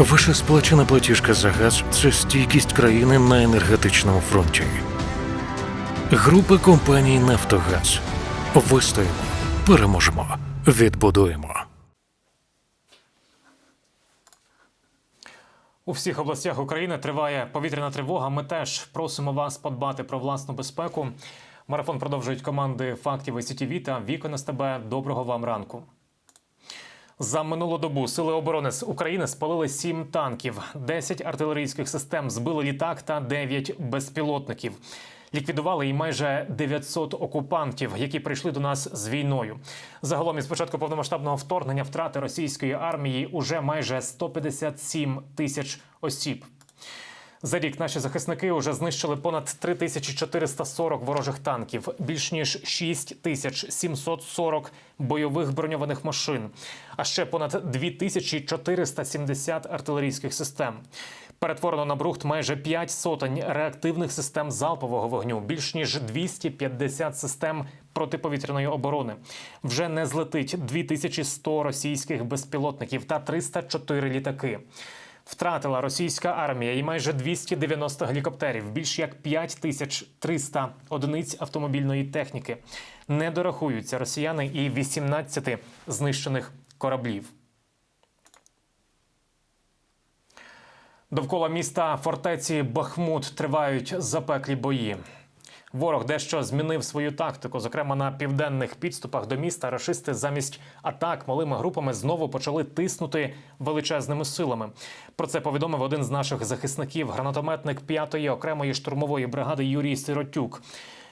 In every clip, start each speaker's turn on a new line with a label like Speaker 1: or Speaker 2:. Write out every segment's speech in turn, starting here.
Speaker 1: Ваша сплачена платіжка за газ це стійкість країни на енергетичному фронті. Група компаній Нафтогаз. Вистоїмо, переможемо, відбудуємо.
Speaker 2: У всіх областях України триває повітряна тривога. Ми теж просимо вас подбати про власну безпеку. Марафон продовжують команди фактів і СІТІВІ та Вікон СТБ. Доброго вам ранку. За минулу добу сили оборони з України спалили 7 танків, 10 артилерійських систем, збили літак та 9 безпілотників. Ліквідували і майже 900 окупантів, які прийшли до нас з війною. Загалом із початку повномасштабного вторгнення втрати російської армії уже майже 157 тисяч осіб. За рік наші захисники вже знищили понад 3440 ворожих танків, більш ніж 6740 бойових броньованих машин, а ще понад 2470 артилерійських систем. Перетворено на брухт майже 5 сотень реактивних систем залпового вогню, більш ніж 250 систем протиповітряної оборони. Вже не злетить 2100 російських безпілотників та 304 літаки. Втратила російська армія і майже 290 гелікоптерів, більш як 5300 одиниць автомобільної техніки. Не дорахуються росіяни і 18 знищених кораблів. Довкола міста фортеці Бахмут тривають запеклі бої. Ворог дещо змінив свою тактику. Зокрема, на південних підступах до міста рашисти замість атак малими групами знову почали тиснути величезними силами. Про це повідомив один з наших захисників, гранатометник 5-ї окремої штурмової бригади Юрій Сиротюк.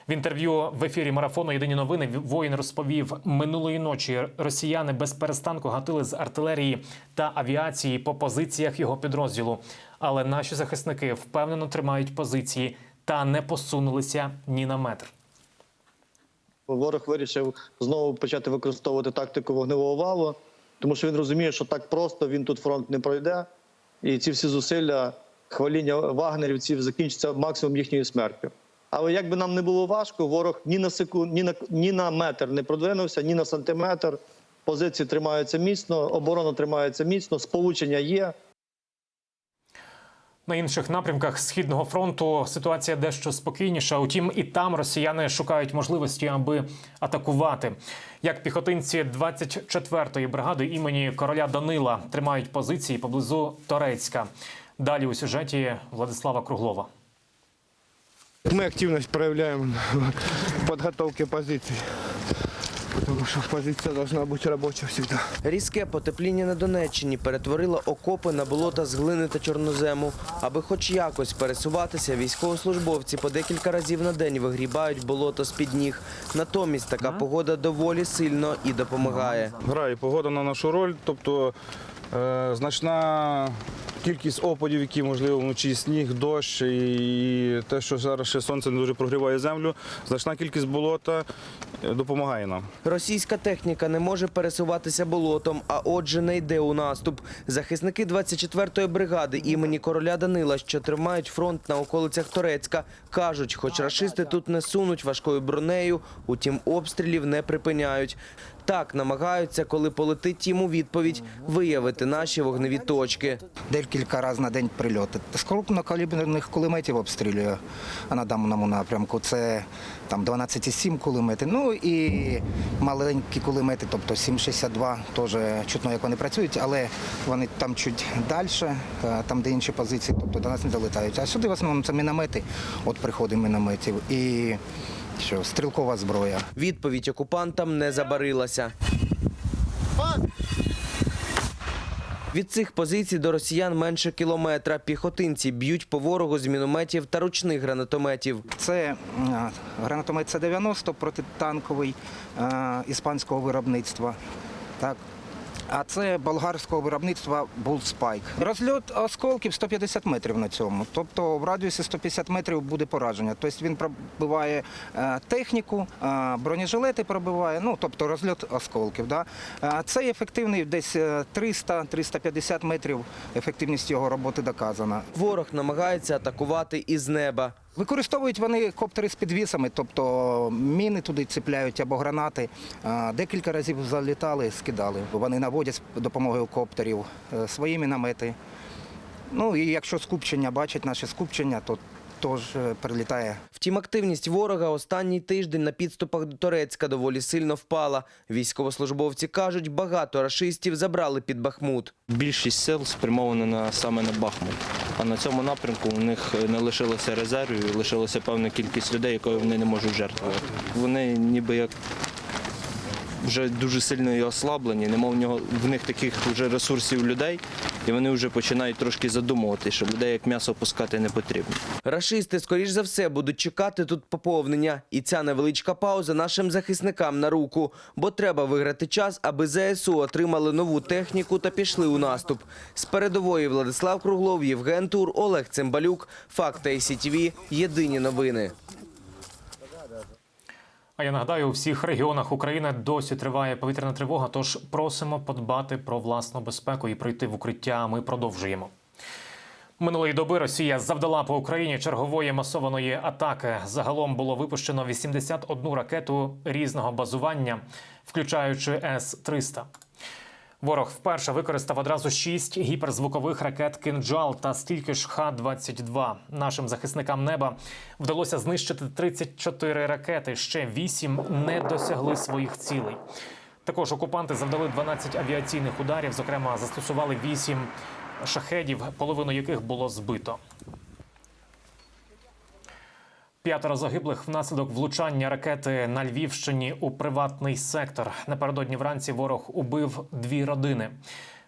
Speaker 2: В інтерв'ю в ефірі марафону Єдині новини воїн розповів минулої ночі. Росіяни без перестанку гатили з артилерії та авіації по позиціях його підрозділу. Але наші захисники впевнено тримають позиції та не посунулися ні на метр.
Speaker 3: Ворог вирішив знову почати використовувати тактику вогневого валу, тому що він розуміє, що так просто він тут фронт не пройде, і ці всі зусилля хваління вагнерівців закінчаться максимум їхньою смертю. Але як би нам не було важко, ворог ні на секунд, ні на ні на метр не продвинувся, ні на сантиметр. Позиції тримаються міцно, оборона тримається міцно, сполучення є.
Speaker 2: На інших напрямках східного фронту ситуація дещо спокійніша. Утім, і там росіяни шукають можливості, аби атакувати. Як піхотинці 24-ї бригади імені короля Данила тримають позиції поблизу Торецька. Далі у сюжеті Владислава Круглова.
Speaker 4: Мы активность проявляем в подготовке позиций. Потому что позиция должна быть рабочая всегда.
Speaker 5: Різке потепління на Донеччині перетворило окопи на болота з глини та чорнозему. Аби хоч якось пересуватися, військовослужбовці по декілька разів на день вигрібають болото з-під ніг. Натомість така погода доволі сильно і допомагає.
Speaker 6: Грає погода на нашу роль, тобто е, значна кількість опадів, які можливо вночі сніг, дощ і те, що зараз ще сонце не дуже прогріває землю, значна кількість болота допомагає нам.
Speaker 5: Російська техніка не може пересуватися болотом, а отже не йде у наступ. Захисники 24-ї бригади імені короля Данила, що тримають фронт на околицях Торецька, кажуть, хоч рашисти тут не сунуть важкою бронею, утім обстрілів не припиняють. Так намагаються, коли полетить їм у відповідь, виявити наші вогневі точки.
Speaker 7: Декілька разів на день прильоти. З крупнокаліберних кулеметів обстрілює на даному напрямку. Це там 12,7 кулемети. Ну і маленькі кулемети, тобто 7,62, теж чутно, як вони працюють, але вони там чуть далі, там де інші позиції, тобто до нас не долетають. А сюди в основному це міномети, от приходить мінометів. Що, стрілкова зброя.
Speaker 5: Відповідь окупантам не забарилася. Від цих позицій до росіян менше кілометра. Піхотинці б'ють по ворогу з мінометів та ручних гранатометів.
Speaker 7: Це е, гранатомет С-90 протитанковий е, іспанського виробництва. Так. А це болгарського виробництва Bull Spike. Розльот осколків 150 метрів на цьому. Тобто в радіусі 150 метрів буде пораження. Тобто він пробиває е, техніку, е, бронежилети пробиває, ну тобто розльот осколків. Да? Е, Цей ефективний десь е, 300-350 метрів. Ефективність його роботи доказана.
Speaker 5: Ворог намагається атакувати із неба.
Speaker 7: Використовують вони коптери з підвісами, тобто міни туди цепляють або гранати. Декілька разів залітали, скидали. Вони наводять з допомогою коптерів е, свої міномети. Ну і якщо скупчення бачать наше скупчення, то теж е, прилітає
Speaker 5: Втім, активність ворога останній тиждень на підступах до Торецька доволі сильно впала. Військовослужбовці кажуть, багато рашистів забрали під Бахмут.
Speaker 8: Більшість сил спрямовано на саме на Бахмут. А на цьому напрямку у них не лишилося резервів, лишилася певна кількість людей, якою вони не можуть жертвувати. Вони ніби як вже дуже сильно і ослаблені, нема в нього в них таких вже ресурсів людей, і вони вже починають трошки задумувати, що людей як м'ясо пускати не потрібно.
Speaker 5: Рашисти, скоріш за все, будуть чекати тут поповнення. І ця невеличка пауза нашим захисникам на руку. Бо треба виграти час, аби ЗСУ отримали нову техніку та пішли у наступ. З передової Владислав Круглов, Євген Тур, Олег Цимбалюк. Факти СІТВ. Єдині новини.
Speaker 2: А я нагадаю, у всіх регіонах України досі триває повітряна тривога. Тож просимо подбати про власну безпеку і пройти в укриття. Ми продовжуємо. Минулої доби Росія завдала по Україні чергової масованої атаки. Загалом було випущено 81 ракету різного базування, включаючи С-300. Ворог вперше використав одразу шість гіперзвукових ракет «Кинджал» та стільки ж Х-22. Нашим захисникам неба вдалося знищити 34 ракети. Ще вісім не досягли своїх цілей. Також окупанти завдали 12 авіаційних ударів. Зокрема, застосували 8 шахедів, половину яких було збито. П'ятеро загиблих внаслідок влучання ракети на Львівщині у приватний сектор. Напередодні вранці ворог убив дві родини,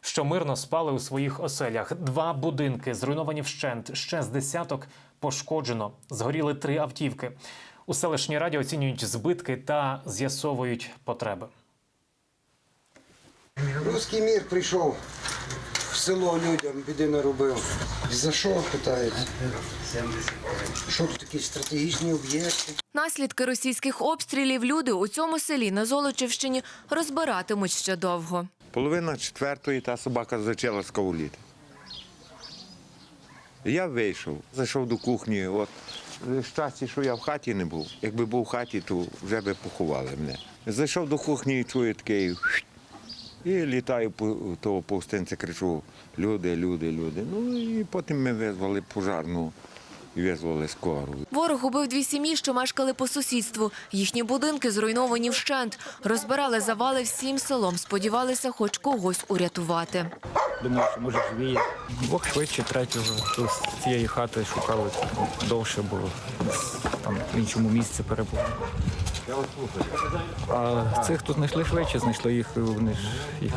Speaker 2: що мирно спали у своїх оселях. Два будинки зруйновані вщент. Ще з десяток пошкоджено. Згоріли три автівки. У селищній раді оцінюють збитки та з'ясовують потреби.
Speaker 9: Руський мір прийшов в село людям, біди наробив. За що питають? Що тут такі стратегічні об'єкти?
Speaker 10: Наслідки російських обстрілів люди у цьому селі на Золочівщині розбиратимуть ще довго.
Speaker 11: Половина четвертої та собака почала скауліти. Я вийшов, зайшов до кухні. От щастя, що я в хаті не був. Якби був в хаті, то вже би поховали мене. Зайшов до кухні і чую такий. І літаю по того повстинця, кричу: люди, люди, люди. Ну і потім ми визвали пожарну і визвали скору.
Speaker 10: Ворог убив дві сім'ї, що мешкали по сусідству. Їхні будинки зруйновані вщент. Розбирали завали всім селом. Сподівалися хоч когось урятувати.
Speaker 12: Думав, що може живі. Двох швидше, третього з цієї хати шукали довше, бо там в іншому місці А цих тут знайшли швидше, знайшли їх, вони ж їх,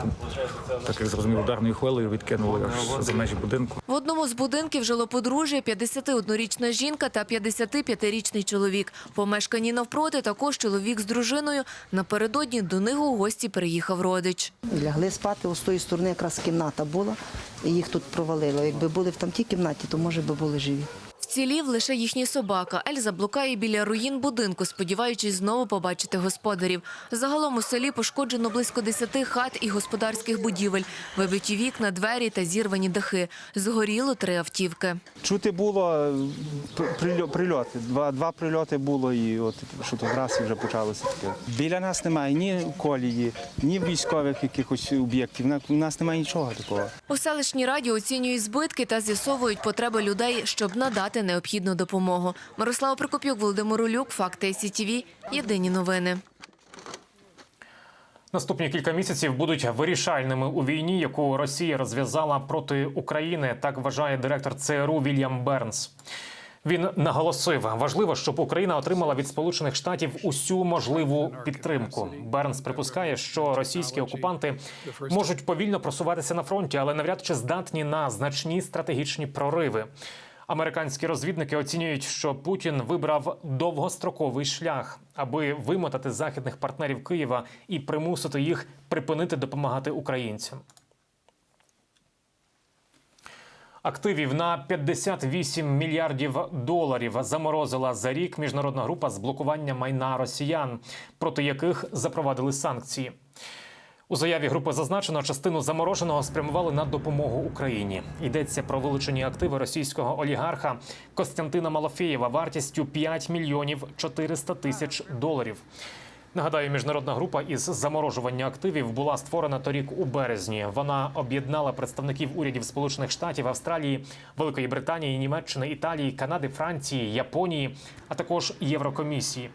Speaker 12: так як зрозумів, ударною хвилею відкинули аж за межі будинку.
Speaker 10: В одному з будинків жило подружжя, 51-річна жінка та 55-річний чоловік. Помешкані навпроти також чоловік з дружиною. Напередодні до них у гості приїхав родич.
Speaker 13: Лягли спати, ось з тої сторони якраз кімната була, і їх тут провалило. Якби були в там тій кімнаті, то може би були живі.
Speaker 10: Вцілів лише їхній собака. Ельза блукає біля руїн будинку, сподіваючись знову побачити господарів. Загалом у селі пошкоджено близько 10 хат і господарських будівель. Вибиті вікна, двері та зірвані дахи. Згоріло три автівки.
Speaker 14: Чути було прильо- прильоти. Два, два прильоти було і от що то раз вже почалося таке. Біля нас немає ні колії, ні військових якихось об'єктів. У нас немає нічого такого.
Speaker 10: У селищній раді оцінюють збитки та з'ясовують потреби людей, щоб надати необхідну допомогу. Мирослава Прокопюк, Володимир Улюк, Факти СІТВ. Єдині новини.
Speaker 2: Наступні кілька місяців будуть вирішальними у війні, яку Росія розв'язала проти України. Так вважає директор ЦРУ Вільям Бернс. Він наголосив, важливо, щоб Україна отримала від Сполучених Штатів усю можливу підтримку. Бернс припускає, що російські окупанти можуть повільно просуватися на фронті, але навряд чи здатні на значні стратегічні прориви. Американські розвідники оцінюють, що Путін вибрав довгостроковий шлях, аби вимотати західних партнерів Києва і примусити їх припинити допомагати українцям. Активів на 58 мільярдів доларів заморозила за рік міжнародна група з блокування майна росіян, проти яких запровадили санкції. У заяві групи зазначено, частину замороженого спрямували на допомогу Україні. Йдеться про вилучені активи російського олігарха Костянтина Малофєєва вартістю 5 мільйонів 400 тисяч доларів. Нагадаю, міжнародна група із заморожування активів була створена торік у березні. Вона об'єднала представників урядів Сполучених Штатів, Австралії, Великої Британії, Німеччини, Італії, Канади, Франції, Японії, а також Єврокомісії.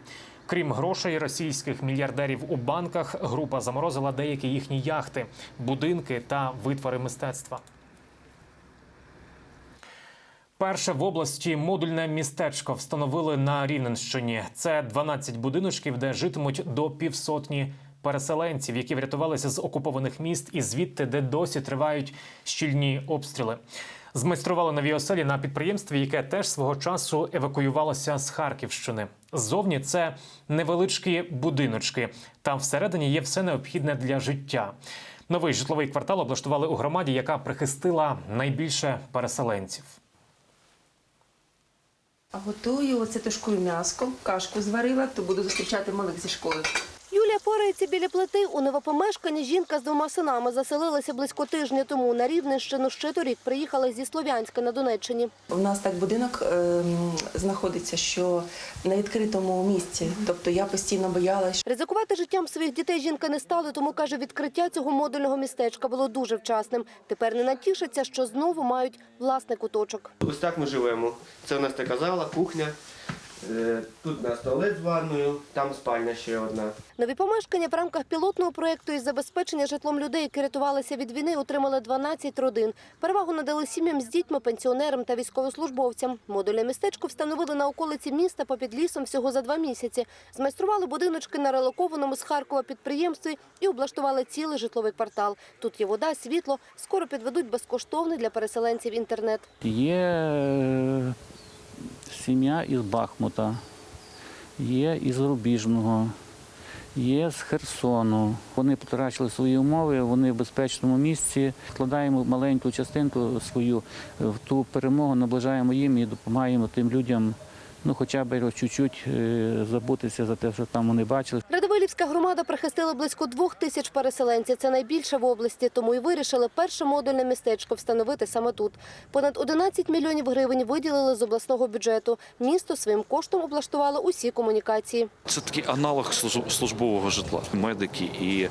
Speaker 2: Крім грошей російських мільярдерів у банках, група заморозила деякі їхні яхти, будинки та витвори мистецтва. Перше в області модульне містечко встановили на Рівненщині. Це 12 будиночків, де житимуть до півсотні переселенців, які врятувалися з окупованих міст і звідти, де досі тривають щільні обстріли. Змайстрували нові оселі на підприємстві, яке теж свого часу евакуювалося з Харківщини. Ззовні це невеличкі будиночки. Там всередині є все необхідне для життя. Новий житловий квартал облаштували у громаді, яка прихистила найбільше переселенців.
Speaker 15: Готую оце тушкую м'яско, кашку зварила, то буду зустрічати малих зі школи.
Speaker 16: Юлія порається біля плити. У новопомешканні жінка з двома синами заселилася близько тижня тому. На Рівненщину ще торік приїхала зі Слов'янська на Донеччині.
Speaker 15: У нас так будинок ем, знаходиться, що на відкритому місці. Тобто я постійно боялась.
Speaker 16: Ризикувати життям своїх дітей жінка не стала, тому каже, відкриття цього модульного містечка було дуже вчасним. Тепер не натішиться, що знову мають власний куточок.
Speaker 4: Ось так ми живемо. Це у нас така зала, кухня. Е, Тут у нас туалет з ванною, там спальня ще одна.
Speaker 16: Нові помешкання в рамках пілотного проєкту із забезпечення житлом людей, які рятувалися від війни, отримали 12 родин. Перевагу надали сім'ям з дітьми, пенсіонерам та військовослужбовцям. Модульне містечко встановили на околиці міста попід лісом всього за два місяці. Змайстрували будиночки на релокованому з Харкова підприємстві і облаштували цілий житловий квартал. Тут є вода, світло. Скоро підведуть безкоштовний для переселенців інтернет.
Speaker 12: Є е, сім'я із Бахмута, є із Рубіжного, є з Херсону. Вони потрачили свої умови, вони в безпечному місці. Вкладаємо маленьку частинку свою в ту перемогу, наближаємо їм і допомагаємо тим людям. Ну, хоча б чуть-чуть е, забутися за те, що там вони бачили.
Speaker 16: Радивилівська громада прихистила близько двох тисяч переселенців. Це найбільше в області, тому і вирішили перше модульне містечко встановити саме тут. Понад 11 мільйонів гривень виділили з обласного бюджету. Місто своїм коштом облаштувало усі комунікації.
Speaker 17: Це такий аналог службового житла. Медики і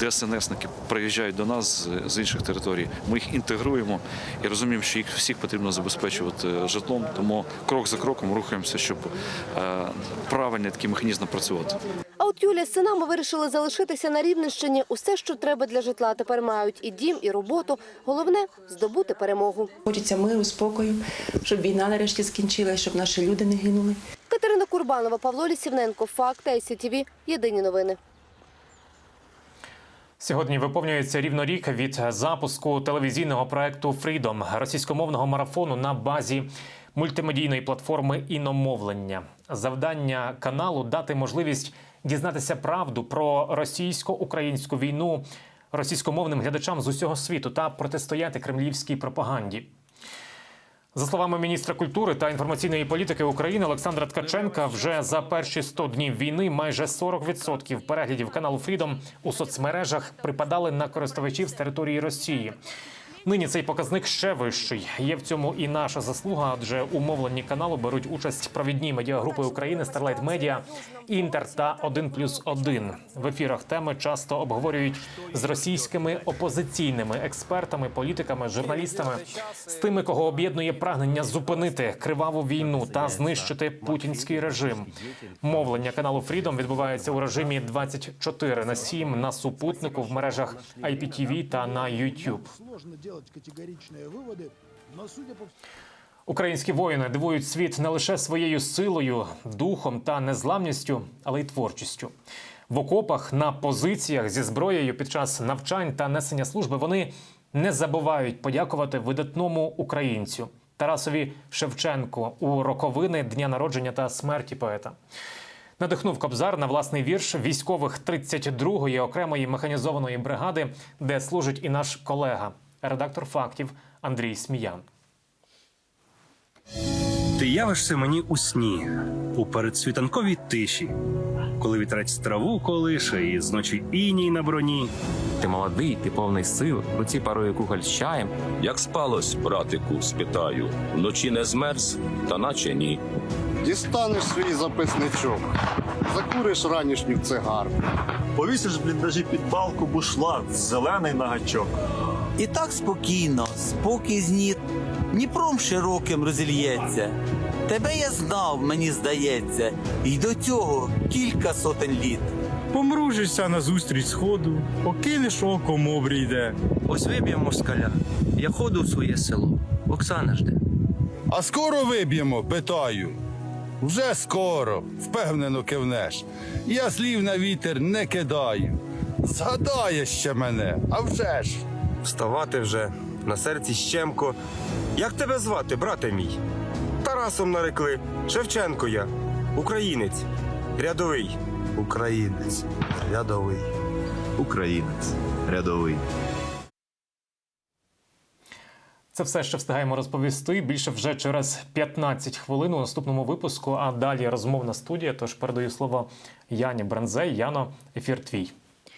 Speaker 17: ДСНСники приїжджають до нас з- з інших територій. Ми їх інтегруємо і розуміємо, що їх всіх потрібно забезпечувати житлом. Тому крок за кроком рухаємося, щоб е, правильно такий механізм працювати.
Speaker 16: А от Юлія з синами вирішили залишитися на Рівненщині. Усе, що треба для житла, тепер мають і дім, і роботу. Головне здобути перемогу.
Speaker 15: Хочеться миру, спокою, щоб війна нарешті скінчилась, щоб наші люди не гинули.
Speaker 16: Катерина Курбанова, Павло Лісівненко, Факти, ICTV. Єдині новини.
Speaker 2: Сьогодні виповнюється рівно рік від запуску телевізійного проекту Фрідом російськомовного марафону на базі мультимедійної платформи іномовлення. Завдання каналу дати можливість дізнатися правду про російсько-українську війну російськомовним глядачам з усього світу та протистояти кремлівській пропаганді. За словами міністра культури та інформаційної політики України Олександра Ткаченка, вже за перші 100 днів війни майже 40% переглядів каналу Фрідом у соцмережах припадали на користувачів з території Росії. Нині цей показник ще вищий. Є в цьому і наша заслуга, адже у мовленні каналу беруть участь провідні медіагрупи України Starlight Media, Інтер та 1+,1. В ефірах теми часто обговорюють з російськими опозиційними експертами, політиками, журналістами, з тими, кого об'єднує прагнення зупинити криваву війну та знищити путінський режим. Мовлення каналу Freedom відбувається у режимі 24 на 7 на супутнику в мережах IPTV та на YouTube. Українські воїни дивують світ не лише своєю силою, духом та незламністю, але й творчістю. В окопах на позиціях зі зброєю під час навчань та несення служби вони не забувають подякувати видатному українцю Тарасові Шевченку у роковини дня народження та смерті поета. Надихнув Кобзар на власний вірш військових 32-ї окремої механізованої бригади, де служить і наш колега, редактор фактів Андрій Сміян.
Speaker 18: Ти явишся мені у сні, у передсвітанковій тиші, коли вітрець траву колише і зночі іній на броні.
Speaker 19: Ти молодий, ти повний сил, в руці парує кухоль з чаєм.
Speaker 17: Як спалось, братику, спитаю, вночі не змерз, та наче ні.
Speaker 20: Дістанеш свій записничок, закуриш ранішню цигарку.
Speaker 21: Повісиш в бліндажі під балку бушлат, зелений на гачок.
Speaker 22: І так спокійно, спокій зніт, Дніпром широким розільється. Тебе я знав, мені здається, і до цього кілька сотень літ.
Speaker 23: Помружишся назустріч сходу, окинеш оком обрійде.
Speaker 24: Ось виб'ємо москаля. Я ходу в своє село. Оксана жде.
Speaker 6: А скоро виб'ємо, питаю. Вже скоро, впевнено кивнеш. Я слів на вітер не кидаю. Згадає ще мене, а вже ж.
Speaker 25: Вставати вже, на серці щемко. Як тебе звати, брате мій? Тарасом нарекли. Шевченко я. Українець. Рядовий.
Speaker 20: Українець, рядовий. Українець, рядовий.
Speaker 2: Це все, що встигаємо розповісти. Більше вже через 15 хвилин у наступному випуску. А далі розмовна студія. Тож передаю слово Яні Бранзей. Яно, ефір твій.